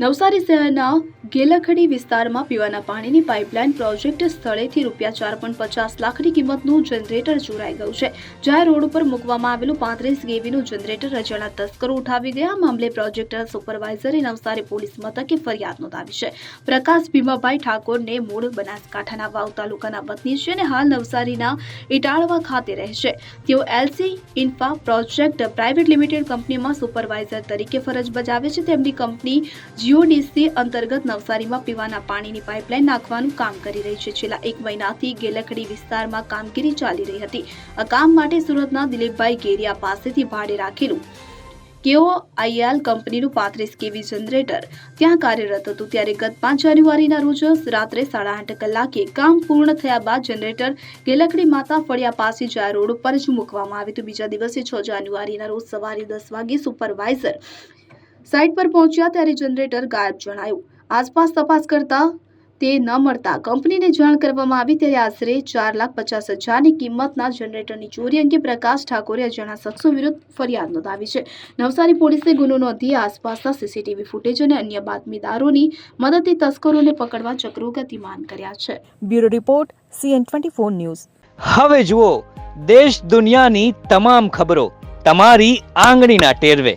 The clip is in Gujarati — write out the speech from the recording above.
નવસારી શહેરના ગેલખડી વિસ્તારમાં પીવાના પાણીની પાઇપલાઇન પ્રોજેક્ટ સ્થળેથી રૂપિયા ચાર પોઈન્ટ પચાસ લાખની કિંમતનું જનરેટર ચોરાઈ ગયું છે, જ્યાં રોડ ઉપર મૂકવામાં આવેલું પાંત્રીસ ગેવીનું જનરેટર રજાના તસ્કરો ઉઠાવી ગયા. મામલે પ્રોજેક્ટર સુપરવાઇઝરે નવસારી પોલીસ મથકે ફરિયાદ નોંધાવી છે. પ્રકાશ ભીમાભાઈ ઠાકોરને મૂળ બનાસકાંઠાના વાવ તાલુકાના વતની છે અને હાલ નવસારીના ઇટાળવા ખાતે રહે છે. તેઓ LC infra project private limited કંપનીમાં સુપરવાઇઝર તરીકે ફરજ બજાવે છે. તેમની કંપની જીઓડીસી અંતર્ગત નવસારીમાં પીવાના પાણીની પાઇપલાઇન નાખવાનું કામ કરી રહી છે. છેલ્લા એક મહિનાથી ગેલખડી વિસ્તારમાં કામગીરી ચાલી રહી હતી. આ કામ માટે સુરતના દિલીપભાઈ ગેરિયા પાસેથી ભાડે રાખેલું. કેઓ આઈએલ કંપનીનું પાંત્રીસ કેવી જનરેટર. ત્યાં કાર્યરત હતું. ત્યારે ગત પાંચ જાન્યુઆરીના રોજ રાત્રે સાડા આઠ કલાકે કામ પૂર્ણ થયા બાદ જનરેટર ગેલકડી માતા ફળિયા પાસે જાય રોડ ઉપર જ મૂકવામાં આવ્યું હતું. બીજા દિવસે છ જાન્યુઆરીના રોજ સવારે દસ વાગે સુપરવાઇઝર સાઇટ પર પહોંચ્યા ત્યારે જનરેટર ગાયબ જણાયું. આસપાસ તપાસ કરતા તે ન મળતા કંપનીને જાણ કરવામાં આવી ત્યારે આશરે ચાર લાખ પચાસ હજારની કિંમતના જનરેટરની ચોરી અંગે પ્રકાશ ઠાકોરે અજાણા શખ્સો વિરુદ્ધ ફરિયાદ નોંધાવી છે. નવસારી પોલીસે ગુનો નોંધી આસપાસના સીસીટીવી ફૂટેજ અને અન્ય બાતમીદારોની મદદથી તસ્કરોને પકડવા ચક્રો ગતિમાન કર્યા છે. Bureau report CN twenty four news. હવે જુઓ દેશ દુનિયાની તમામ ખબરો તમારી આંગળીના ટેરવે.